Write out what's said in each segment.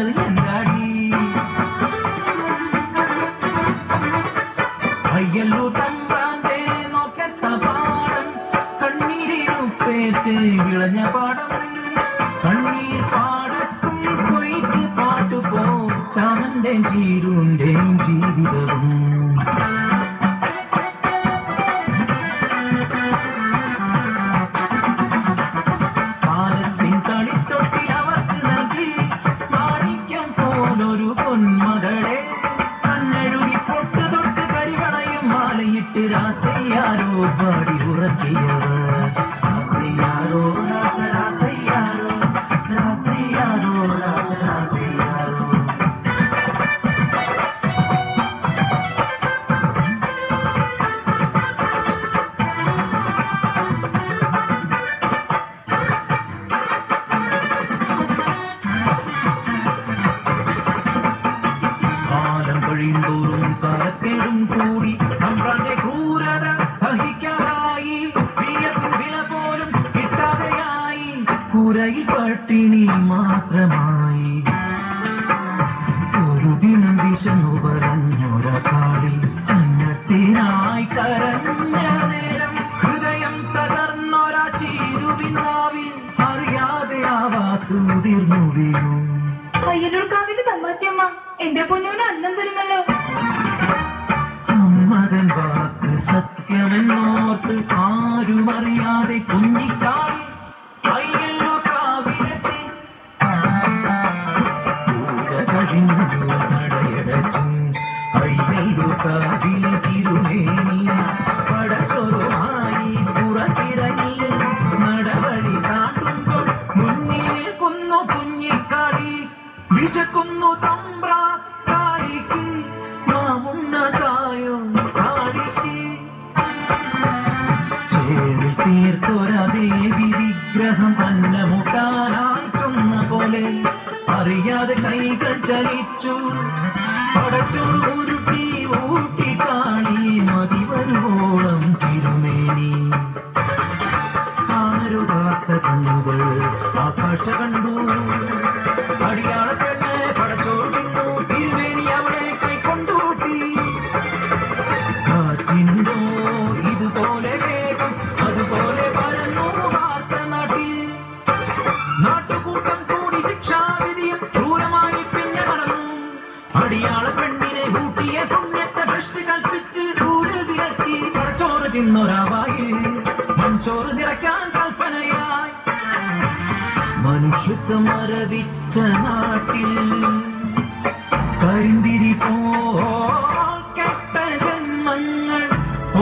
പറഞ്ഞത് എന്താടി? അയ്യല്ലു തമ്പാന്റെ നോക്കത്ത പാടം കണ്ണീരിനുപ്പേറ്റ് വിളഞ്ഞ പാടം. കണ്ണീർ പാടത്തും കൊയ്ത്ത് പാട്ടുപോ. ചാമന്റെ ചീരുണ്ടേയും ജീവിതവും. കുരയിൽ പട്ടിണി മാത്രമായി. ഒരു ദിനം വിശന്നു പറഞ്ഞൊരാളിൽ അന്നത്തിനായി കരഞ്ഞ നേരം ഹൃദയം തകർന്നൊരാ ചീരുവിനാവിൽ അറിയാതെ ആ വാക്ക് മുതിർന്നു വീണു. പയ്യന്നൂർക്കാവിന്റെ തമ്മാച്ചിയമ്മ എന്റെ പൊന്നൂന് അന്നം തരുമല്ലോ. അമ്മതൻ വാക്ക് സത്യമെന്നോർത്ത് ആരും അറിയാതെ കുഞ്ഞിക്കാൽ അയ്യല്ലോ കാവിലെ തിരുമേനി പടച്ചൊരുമായി മുന്നിൽ ചേരിൽ തീർത്തൊരാ ദേവി വിഗ്രഹം പോലെ അറിയാതെ കൈകൾ ചലിച്ചു. പടച്ചോറ് ഉരുട്ടി ഊട്ടി കാണി മതി വരുവോളം തിരുമേനി. കാണരുതാത്ത കണ്ണുകൾ ആ കാഴ്ച കണ്ടു. അടിയാള പെണ്ണ് പടച്ചോറ് തിന്നു. തിരുമേനി അവിടെ കൈക്കൊണ്ടൂട്ടി. കാറ്റിൻതോ ഇതുപോലെ വേഗം അതുപോലെ പരന്നു വാർത്ത നാട്ടിൽ. നാട്ടുകൂട്ടം കൂടി ശിക്ഷാവിധിയും ക്രൂരമായി പിന്നെ നടന്നു. അടിയാള പെണ്ണി കൽപ്പിച്ച് കൂട് വിലക്കി പടച്ചോറ് തിന്നൊരാവായി. മൺചോറ് നിറയ്ക്കാൻ കൽപ്പനയായി. മനുഷ്യത്വം മരവിച്ച നാട്ടിൽ കരിന്തിരി പോ കെട്ട ജന്മങ്ങൾ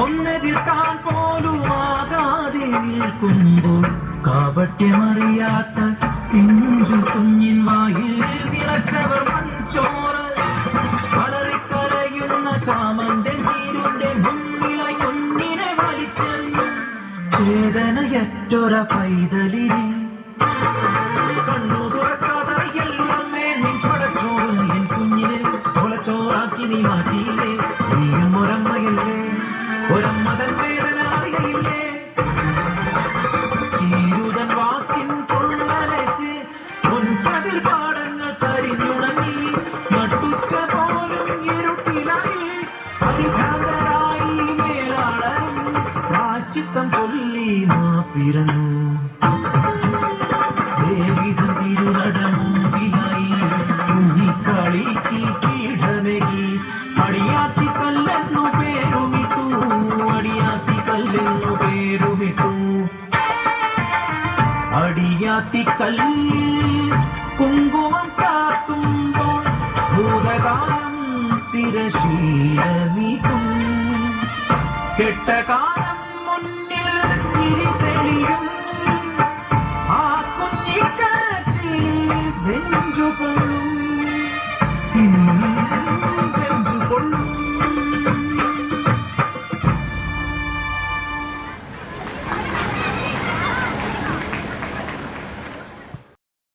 ഒന്നെതിർക്കാൻ പോലും ആകാതെ നിൽക്കുമ്പോൾ കാപട്യമറിയാത്ത പിഞ്ചു കുഞ്ഞിൻ വായിൽ നിറച്ചവർ ചേതനയറ്റൊര പൈതലിനെ കണ്ണു തുറക്കാതറിയല്ലുറമ്മേ നിൻ പടച്ചോറ് നിൻ കുഞ്ഞിനെ കൊലച്ചോറാക്കി നീ മാറ്റിയില്ലേ നീയും ഒരമ്മയല്ലേ ഒരമ്മതൻ വേദന അറിയില്ലേ മാപ്പിരന്നു ദേവിതം കുങ്കുമം ചാർത്തുമ്പോൾ ഭൂതകാലം തിരശീല നീക്കും കെട്ടകാലം